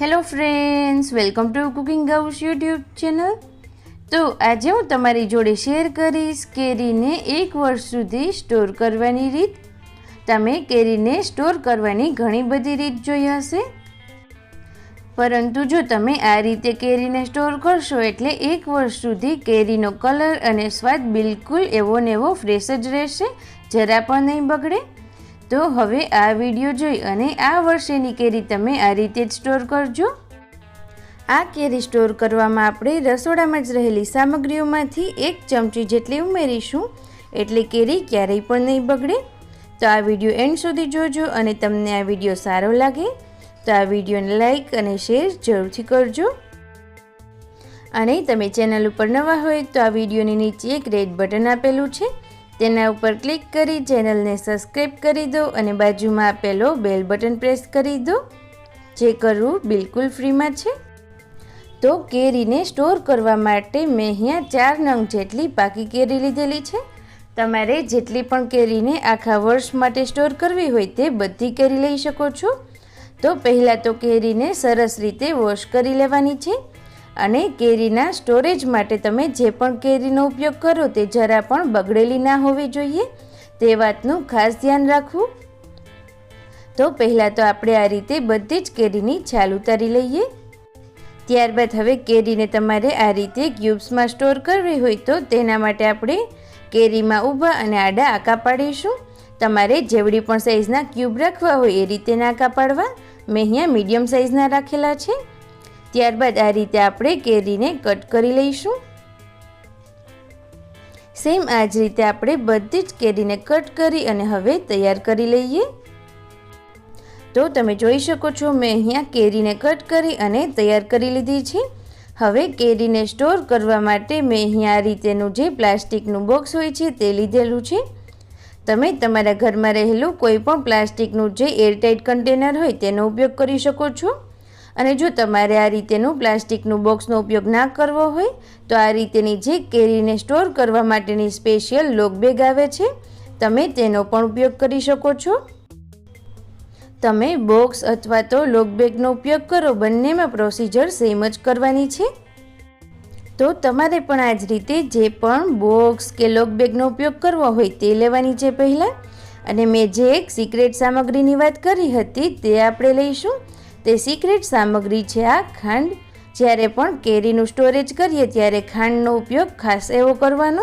Hello friends, welcome to cooking house YouTube channel. તો આજે હું તમારી જોડે શેર કરીશ કેરીને એક વર્ષ સુધી સ્ટોર કરવાની રીત. તમે કેરીને સ્ટોર કરવાની ઘણી બધી રીત જોઈ હશે. પરંતુ જો તમે આ રીતે કેરીને સ્ટોર કરશો એટલે એક વર્ષ સુધી કેરીનો કલર અને સ્વાદ બિલકુલ એવો ને એવો ફ્રેશ જ રહેશે, જરા પણ નહીં બગડે. તો હવે આ વીડિયો જોઈ અને આ વર્ષેની કેરી તમે આ રીતે જ સ્ટોર કરજો. આ કેરી સ્ટોર કરવામાં આપણે રસોડામાં જ રહેલી સામગ્રીઓમાંથી એક ચમચી જેટલી ઉમેરીશું. એટલે કેરી ક્યારેય પણ નહીં બગડે. તો આ વીડિયો એન્ડ સુધી જોજો અને તમને આ વીડિયો સારો લાગે તો આ વિડીયોને લાઇક અને શેર જરૂરથી કરજો. અને તમે ચેનલ ઉપર નવા હોય તો આ વિડીયોની નીચે એક રેડ બટન આપેલું છે. તેના ઉપર ક્લિક કરી ચેનલને સબસ્ક્રાઈબ કરી દો અને બાજુમાં આપેલો બેલ બટન પ્રેસ કરી દો, જે કરવું બિલકુલ ફ્રીમાં છે. તો કેરીને સ્ટોર કરવા માટે મેં અહીંયા ચાર નંગ જેટલી પાકી કેરી લીધેલી છે. તમારે જેટલી પણ કેરીને આખા વર્ષ માટે સ્ટોર કરવી હોય તે બધી કેરી લઈ શકો છો. તો પહેલાં તો કેરીને સરસ રીતે વોશ કરી લેવાની છે. અને કેરીના સ્ટોરેજ માટે તમે જે પણ કેરીનો ઉપયોગ કરો તે જરા પણ બગડેલી ના હોવી જોઈએ. તે વાતનું ખાસ ધ્યાન રાખવું. તો પહેલાં તો આપણે આ રીતે બધી જ કેરીની છાલ ઉતારી લઈએ. ત્યારબાદ હવે કેરીને તમારે આ રીતે ક્યુબ્સમાં સ્ટોર કરવી હોય તો તેના માટે આપણે કેરીમાં ઊભા અને આડા આકા પાડીશું. તમારે જેવડી પણ સાઇઝના ક્યુબ રાખવા હોય એ રીતે આકા પાડવા. મેં અહીંયા મીડિયમ સાઇઝના રાખેલા છે. ત્યારબાદ આ રીતે આપણે કેરીને કટ કરી લઈશું. સેમ આ જ રીતે આપણે બધી જ કેરીને કટ કરી અને હવે તૈયાર કરી લઈએ. તો તમે જોઈ શકો છો, મેં અહીંયા કેરીને કટ કરી અને તૈયાર કરી લીધી છે. હવે કેરીને સ્ટોર કરવા માટે મેં અહીંયા આ રીતેનું જે પ્લાસ્ટિકનું બોક્સ હોય છે તે લીધેલું છે. તમે તમારા ઘરમાં રહેલું કોઈ પણ પ્લાસ્ટિકનું જે એરટાઇટ કન્ટેનર હોય તેનો ઉપયોગ કરી શકો છો. અને જો તમારે આ રીતેનું પ્લાસ્ટિકનું બોક્સનો ઉપયોગ ના કરવો હોય, તો આ રીતેની જે કેરીને સ્ટોર કરવા માટેની સ્પેશિયલ લોક બેગ આવે છે, તમે તેનો પણ ઉપયોગ કરી શકો છો. તમે બોક્સ અથવા તો લોક બેગનો ઉપયોગ કરો, બંનેમાં પ્રોસિજર સેમ જ કરવાની છે. તો તમારે પણ આ જ રીતે જે પણ બોક્સ કે લોક બેગનો ઉપયોગ કરવો હોય તે લેવાની છે પહેલાં. અને મેં જે એક સિક્રેટ સામગ્રીની વાત કરી હતી તે આપણે લઈશું. તે સિક્રેટ સામગ્રી છે આ ખાંડ. જ્યારે પણ કેરીનું સ્ટોરેજ કરીએ ત્યારે ખાંડનો ઉપયોગ ખાસ એવો કરવાનો.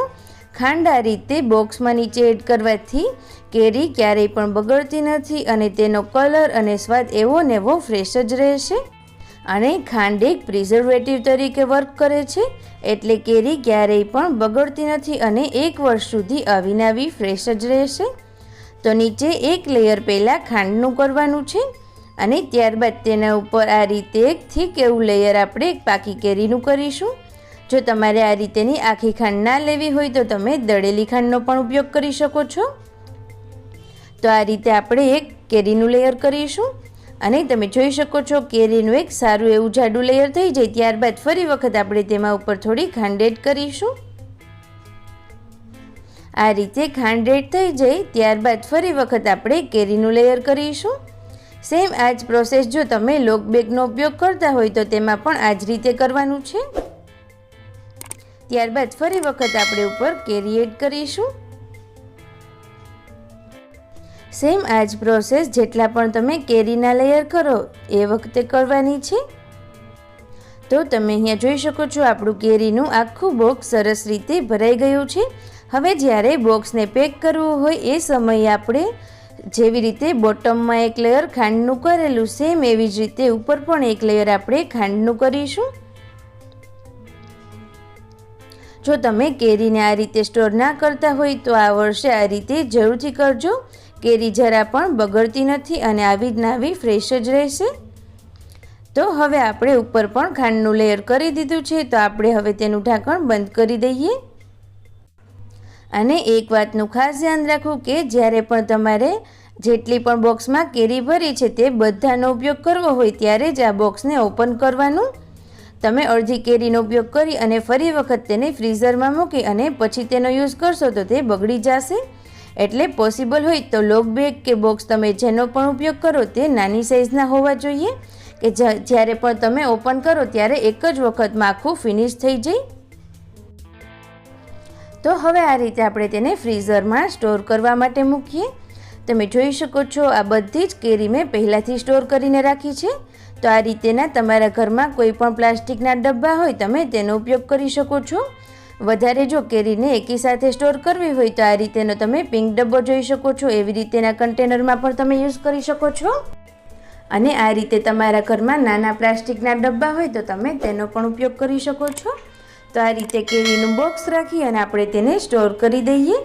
ખાંડ આ રીતે બોક્સમાં નીચે એડ કરવાથી કેરી ક્યારેય પણ બગડતી નથી અને તેનો કલર અને સ્વાદ એવો ને એવો ફ્રેશ જ રહેશે. અને ખાંડ એક પ્રિઝર્વેટિવ તરીકે વર્ક કરે છે, એટલે કેરી ક્યારેય પણ બગડતી નથી અને એક વર્ષ સુધી આવીને ફ્રેશ જ રહેશે. તો નીચે એક લેયર પહેલાં ખાંડનું કરવાનું છે. અને ત્યારબાદ તેના ઉપર આ રીતે એક થીક એવું લેયર આપણે એક પાકી કેરીનું કરીશું. જો તમારે આ રીતેની આખી ખાંડ ના લેવી હોય તો તમે દળેલી ખાંડનો પણ ઉપયોગ કરી શકો છો. તો આ રીતે આપણે એક કેરીનું લેયર કરીશું અને તમે જોઈ શકો છો કેરીનું એક સારું એવું જાડું લેયર થઈ જાય ત્યારબાદ ફરી વખત આપણે તેમાં ઉપર થોડી ખાંડ કરીશું. આ રીતે ખાંડ થઈ જાય ત્યારબાદ ફરી વખત આપણે કેરીનું લેયર કરીશું. સેમ આ પ્રોસેસ જો તમે લોક બેગનો ઉપયોગ કરતા હોય તો તેમાં પણ આ જ રીતે કરવાનું છે. ત્યારબાદ ફરી વખત આપણે ઉપર કેરી એડ કરીશું. સેમ આ પ્રોસેસ જેટલા પણ તમે કેરીના લેયર કરો, એ વખતે કરવાની છે. તો તમે અહીંયા જોઈ શકો છો, આપણું કેરીનું આખું બોક્સ સરસ રીતે ભરાઈ ગયું છે. હવે જ્યારે બોક્સને પેક કરવું હોય, એ સમયે આપણે જેવી રીતે બોટમમાં એક લેયર ખાંડનું કરેલું સેમ એવી જ રીતે ઉપર પણ એક લેયર આપણે ખાંડનું કરીશું. જો તમે કેરીને આ રીતે સ્ટોર ના કરતા હોય તો આ વર્ષે આ રીતે જરૂરથી કરજો. કેરી જરા પણ બગડતી નથી અને આવી જ નાવી ફ્રેશ જ રહેશે. તો હવે આપણે ઉપર પણ ખાંડનું લેયર કરી દીધું છે તો આપણે હવે તેનું ઢાંકણ બંધ કરી દઈએ. અને એક વાતનું ખાસ ધ્યાન રાખવું કે જ્યારે પણ તમારે જેટલી પણ બોક્સમાં કેરી ભરી છે તે બધાનો ઉપયોગ કરવો હોય ત્યારે જ આ બોક્સને ઓપન કરવાનું. તમે અડધી કેરીનો ઉપયોગ કરી અને ફરી વખત તેને ફ્રીઝરમાં મૂકી અને પછી તેનો યુઝ કરશો તો તે બગડી જશે. એટલે પોસિબલ હોય તો લોક બેગ કે બોક્સ તમે જેનો પણ ઉપયોગ કરો તે નાની સાઇઝના હોવા જોઈએ. કે જ્યારે પણ તમે ઓપન કરો ત્યારે એક જ વખતમાં આખું ફિનિશ થઈ જાય. તો હવે આ રીતે આપણે તેને ફ્રીઝરમાં સ્ટોર કરવા માટે મૂકીએ. તમે જોઈ શકો છો, આ બધી જ કેરી મેં પહેલાંથી સ્ટોર કરીને રાખી છે. તો આ રીતેના તમારા ઘરમાં કોઈ પણ પ્લાસ્ટિકના ડબ્બા હોય, તમે તેનો ઉપયોગ કરી શકો છો. વધારે જો કેરીને એકી સાથે સ્ટોર કરવી હોય, તો આ રીતેનો તમે પિંક ડબ્બો જોઈ શકો છો. એવી રીતેના કન્ટેનરમાં પણ તમે યુઝ કરી શકો છો. અને આ રીતે તમારા ઘરમાં નાના પ્લાસ્ટિકના ડબ્બા હોય, તો તમે તેનો પણ ઉપયોગ કરી શકો છો. તો આ રીતે કેરીનું બોક્સ રાખી અને આપણે તેને સ્ટોર કરી દઈએ.